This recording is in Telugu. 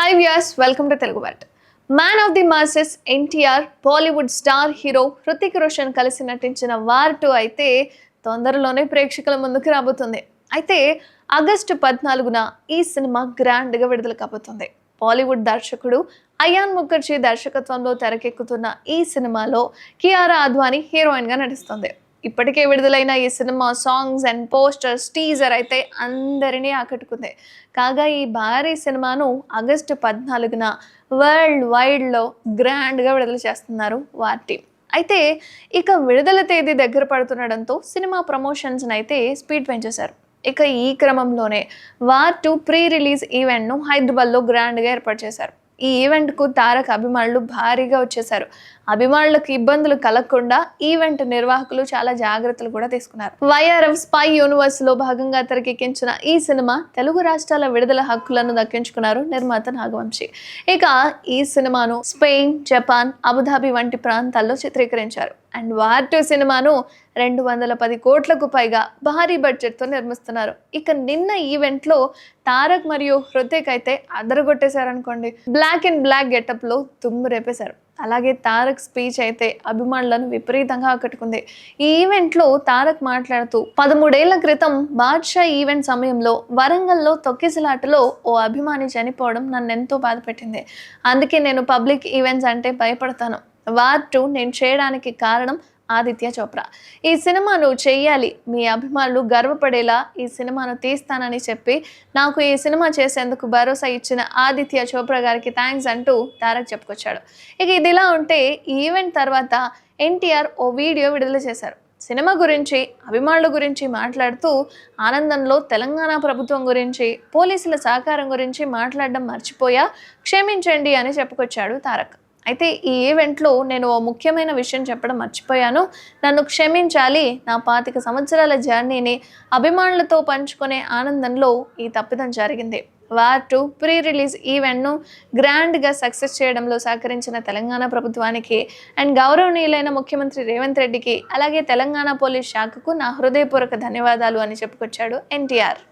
Hi viewers welcome to Telugu but man of the masses NTR Bollywood star hero Hrithik Roshan కలిసి నటించిన వార్ టూ అయితే తొందరలోనే ప్రేక్షకుల ముందుకు రాబోతుంది. అయితే ఆగస్టు పద్నాలుగున ఈ సినిమా గ్రాండ్గా విడుదల కాబోతుంది. బాలీవుడ్ దర్శకుడు అయాన్ ముఖర్జీ దర్శకత్వంలో తెరకెక్కుతున్న ఈ సినిమాలో కియారా అద్వానీ హీరోయిన్గా నటిస్తుంది. ఇప్పటికే విడుదలైన ఈ cinema songs and posters teaser అయితే అందరినీ ఆకట్టుకుంది. కాగా ఈ భారీ సినిమాను ఆగస్టు పద్నాలుగున వరల్డ్ వైడ్లో గ్రాండ్గా విడుదల చేస్తున్నారు వార్ అయితే ఇక విడుదల తేదీ దగ్గర పడుతుండడంతో సినిమా ప్రమోషన్స్ని అయితే స్పీడ్ పెంచేశారు. ఇక ఈ క్రమంలోనే వార్ టూ ప్రీ రిలీజ్ ఈవెంట్ను హైదరాబాద్లో గ్రాండ్గా ఏర్పాటు చేశారు. ఈ ఈవెంట్కు తారక్ అభిమానులు భారీగా వచ్చేశారు. అభిమానులకు ఇబ్బందులు కలగకుండా ఈవెంట్ నిర్వాహకులు చాలా జాగ్రత్తలు కూడా తీసుకున్నారు. వైఆర్ఎఫ్ స్పై యూనివర్స్లో భాగంగా తెరకెక్కించిన ఈ సినిమా తెలుగు రాష్ట్రాల విడుదల హక్కులను దక్కించుకున్నారు నిర్మాత నాగవంశి. ఇక ఈ సినిమాను స్పెయిన్ జపాన్ అబుదాబి వంటి ప్రాంతాల్లో చిత్రీకరించారు. అండ్ వార్ టూ సినిమాను రెండు వందల పది కోట్లకు పైగా భారీ బడ్జెట్తో నిర్మిస్తున్నారు. ఇక నిన్న ఈవెంట్లో తారక్ మరియు హృతిక్ అయితే అదరగొట్టేశారనుకోండి. బ్లాక్ అండ్ బ్లాక్ గెటప్లో తుమ్ము రేపేశారు. అలాగే తారక్ స్పీచ్ అయితే అభిమానులను విపరీతంగా ఆకట్టుకుంది. ఈ ఈవెంట్లో తారక్ మాట్లాడుతూ పదమూడేళ్ళ క్రితం బాద్షా ఈవెంట్ సమయంలో వరంగల్లో తొక్కిసలాటలో ఓ అభిమాని చనిపోవడం నన్ను ఎంతో బాధపెట్టింది. అందుకే నేను పబ్లిక్ ఈవెంట్స్ అంటే భయపడతాను. వార్ టూ నేను చేయడానికి కారణం ఆదిత్య చోప్రా. ఈ సినిమాను చెయ్యాలి మీ అభిమానులు గర్వపడేలా ఈ సినిమాను తీస్తానని చెప్పి నాకు ఈ సినిమా చేసేందుకు భరోసా ఇచ్చిన ఆదిత్య చోప్రా గారికి థ్యాంక్స్ అంటూ తారక్ చెప్పుకొచ్చాడు. ఇక ఇదిలా ఉంటే ఈ ఈవెంట్ తర్వాత ఎన్టీఆర్ ఓ వీడియో విడుదల చేశారు. సినిమా గురించి అభిమానుల గురించి మాట్లాడుతూ ఆనందంలో తెలంగాణ ప్రభుత్వం గురించి పోలీసుల సహకారం గురించి మాట్లాడడం మర్చిపోయా క్షమించండి అని చెప్పుకొచ్చాడు తారక్. అయితే ఈ ఈవెంట్లో నేను ఓ ముఖ్యమైన విషయం చెప్పడం మర్చిపోయాను. నన్ను క్షమించాలి. నా పాతిక సంవత్సరాల జర్నీని అభిమానులతో పంచుకునే ఆనందంలో ఈ తప్పిదం జరిగింది. వార్ టూ ప్రీ రిలీజ్ ఈవెంట్ను గ్రాండ్గా సక్సెస్ చేయడంలో సహకరించిన తెలంగాణ ప్రభుత్వానికి అండ్ గౌరవనీయులైన ముఖ్యమంత్రి రేవంత్ రెడ్డికి అలాగే తెలంగాణ పోలీస్ శాఖకు నా హృదయపూర్వక ధన్యవాదాలు అని చెప్పుకొచ్చాడు ఎన్టీఆర్.